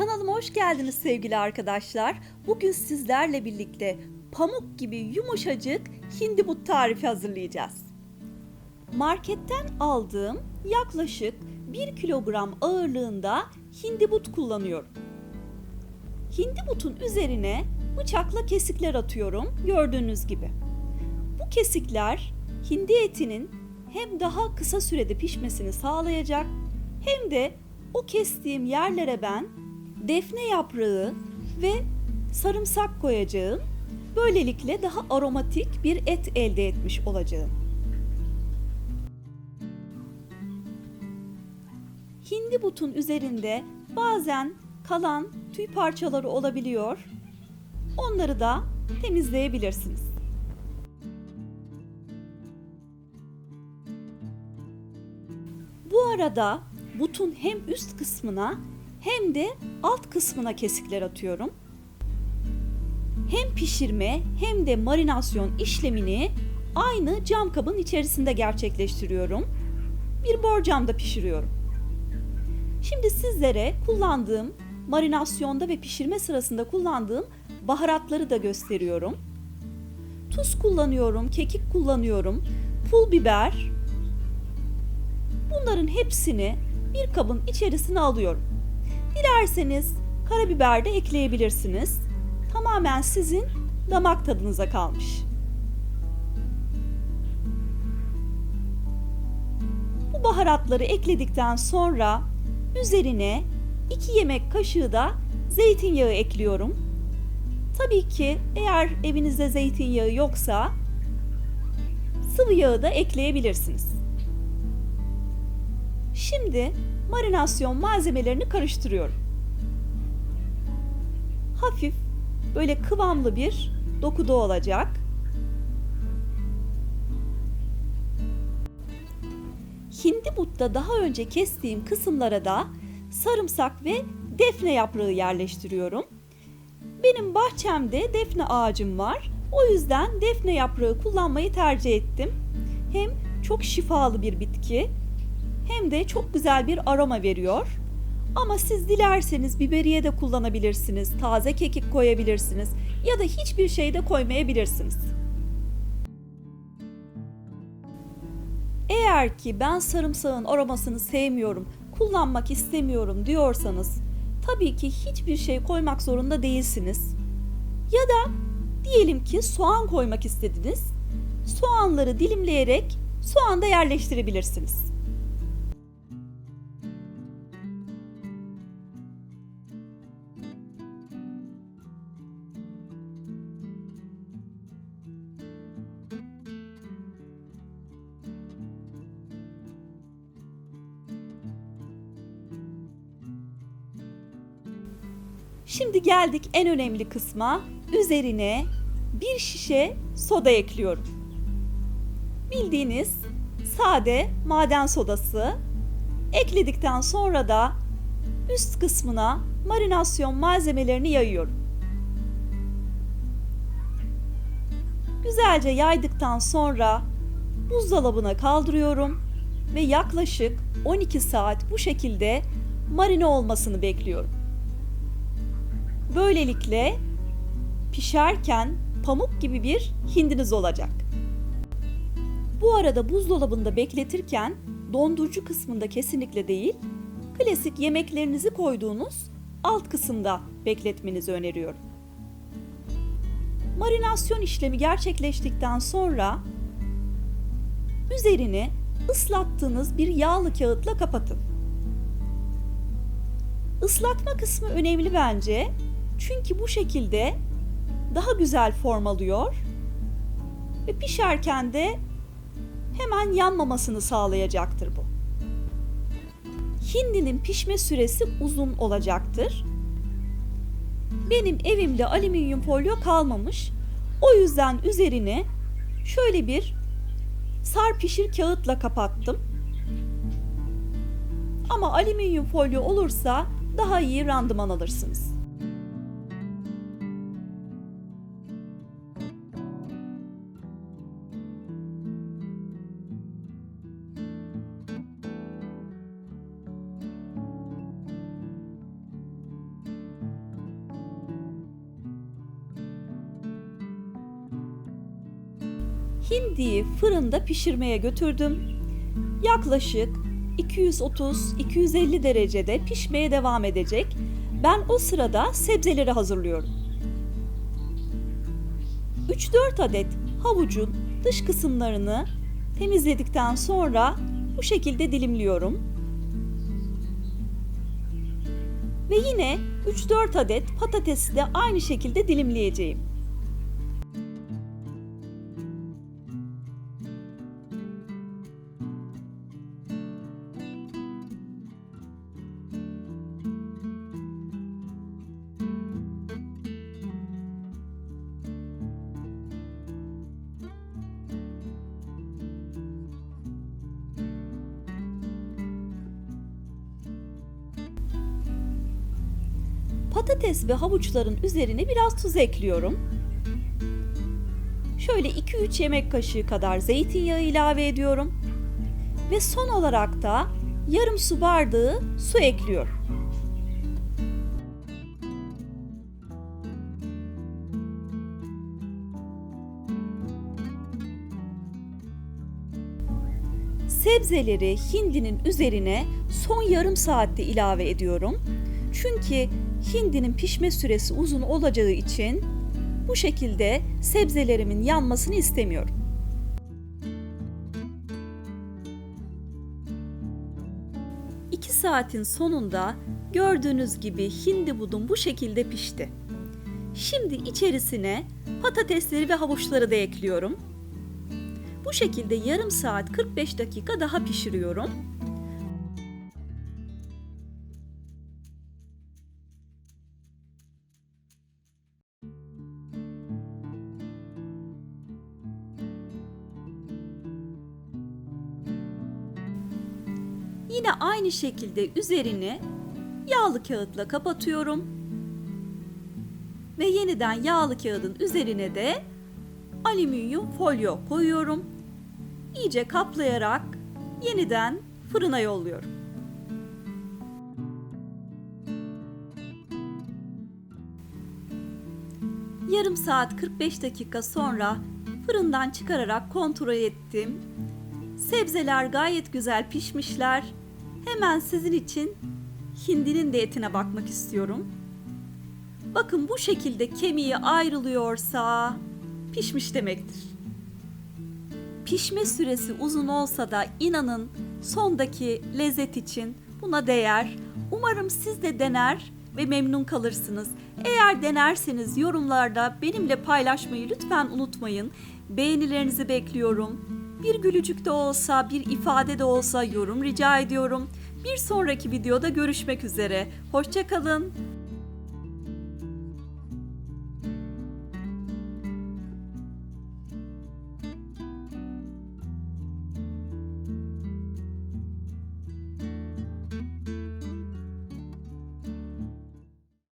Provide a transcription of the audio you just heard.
Kanalıma hoş geldiniz sevgili arkadaşlar. Bugün sizlerle birlikte pamuk gibi yumuşacık hindibut tarifi hazırlayacağız. Marketten aldığım yaklaşık 1 kilogram ağırlığında hindibut kullanıyorum. Hindibutun üzerine bıçakla kesikler atıyorum gördüğünüz gibi. Bu kesikler hindi etinin hem daha kısa sürede pişmesini sağlayacak hem de o kestiğim yerlere ben defne yaprağı ve sarımsak koyacağım. Böylelikle daha aromatik bir et elde etmiş olacağım. Hindi butun üzerinde bazen kalan tüy parçaları olabiliyor. Onları da temizleyebilirsiniz. Bu arada butun hem üst kısmına hem de alt kısmına kesikler atıyorum. Hem pişirme hem de marinasyon işlemini aynı cam kabın içerisinde gerçekleştiriyorum. Bir borcamda pişiriyorum. Şimdi sizlere kullandığım marinasyonda ve pişirme sırasında kullandığım baharatları da gösteriyorum. Tuz kullanıyorum, kekik kullanıyorum, pul biber. Bunların hepsini bir kabın içerisine alıyorum. Dilerseniz karabiber de ekleyebilirsiniz. Tamamen sizin damak tadınıza kalmış. Bu baharatları ekledikten sonra üzerine 2 yemek kaşığı da zeytinyağı ekliyorum. Tabii ki eğer evinizde zeytinyağı yoksa sıvı yağı da ekleyebilirsiniz. Şimdi marinasyon malzemelerini karıştırıyorum. Hafif böyle kıvamlı bir dokuda olacak. Hindi butta daha önce kestiğim kısımlara da sarımsak ve defne yaprağı yerleştiriyorum. Benim bahçemde defne ağacım var. O yüzden defne yaprağı kullanmayı tercih ettim. Hem çok şifalı bir bitki hem de çok güzel bir aroma veriyor. Ama siz dilerseniz biberiye de kullanabilirsiniz, taze kekik koyabilirsiniz ya da hiçbir şey de koymayabilirsiniz. Eğer ki ben sarımsağın aromasını sevmiyorum, kullanmak istemiyorum diyorsanız tabii ki hiçbir şey koymak zorunda değilsiniz. Ya da diyelim ki soğan koymak istediniz. Soğanları dilimleyerek soğanda yerleştirebilirsiniz. Şimdi geldik en önemli kısma. Üzerine bir şişe soda ekliyorum. Bildiğiniz sade maden sodası. Ekledikten sonra da üst kısmına marinasyon malzemelerini yayıyorum. Güzelce yaydıktan sonra buzdolabına kaldırıyorum ve yaklaşık 12 saat bu şekilde marine olmasını bekliyorum. Böylelikle pişerken pamuk gibi bir hindiniz olacak. Bu arada buzdolabında bekletirken dondurucu kısmında kesinlikle değil, klasik yemeklerinizi koyduğunuz alt kısımda bekletmenizi öneriyorum. Marinasyon işlemi gerçekleştikten sonra üzerini ıslattığınız bir yağlı kağıtla kapatın. Islatma kısmı önemli bence. Çünkü bu şekilde daha güzel form alıyor ve pişerken de hemen yanmamasını sağlayacaktır bu. Hindinin pişme süresi uzun olacaktır. Benim evimde alüminyum folyo kalmamış. O yüzden üzerini şöyle bir sar pişir kağıtla kapattım. Ama alüminyum folyo olursa daha iyi randıman alırsınız. Hindiyi fırında pişirmeye götürdüm. Yaklaşık 230-250 derecede pişmeye devam edecek. Ben o sırada sebzeleri hazırlıyorum. 3-4 adet havucun dış kısımlarını temizledikten sonra bu şekilde dilimliyorum. Ve yine 3-4 adet patatesi de aynı şekilde dilimleyeceğim. Patates ve havuçların üzerine biraz tuz ekliyorum. Şöyle 2-3 yemek kaşığı kadar zeytinyağı ilave ediyorum. Ve son olarak da yarım su bardağı su ekliyorum. Sebzeleri hindinin üzerine son yarım saatte ilave ediyorum. Çünkü hindinin pişme süresi uzun olacağı için bu şekilde sebzelerimin yanmasını istemiyorum. İki saatin sonunda gördüğünüz gibi hindi budum bu şekilde pişti. Şimdi içerisine patatesleri ve havuçları da ekliyorum. Bu şekilde yarım saat 45 dakika daha pişiriyorum. Yine aynı şekilde üzerini yağlı kağıtla kapatıyorum. Ve yeniden yağlı kağıdın üzerine de alüminyum folyo koyuyorum. İyice kaplayarak yeniden fırına yolluyorum. Yarım saat 45 dakika sonra fırından çıkararak kontrol ettim. Sebzeler gayet güzel pişmişler. Hemen sizin için hindinin de etine bakmak istiyorum. Bakın bu şekilde kemiği ayrılıyorsa pişmiş demektir. Pişme süresi uzun olsa da inanın sondaki lezzet için buna değer. Umarım siz de dener ve memnun kalırsınız. Eğer denerseniz yorumlarda benimle paylaşmayı lütfen unutmayın. Beğenilerinizi bekliyorum. Bir gülücük de olsa, bir ifade de olsa yorum rica ediyorum. Bir sonraki videoda görüşmek üzere. Hoşçakalın.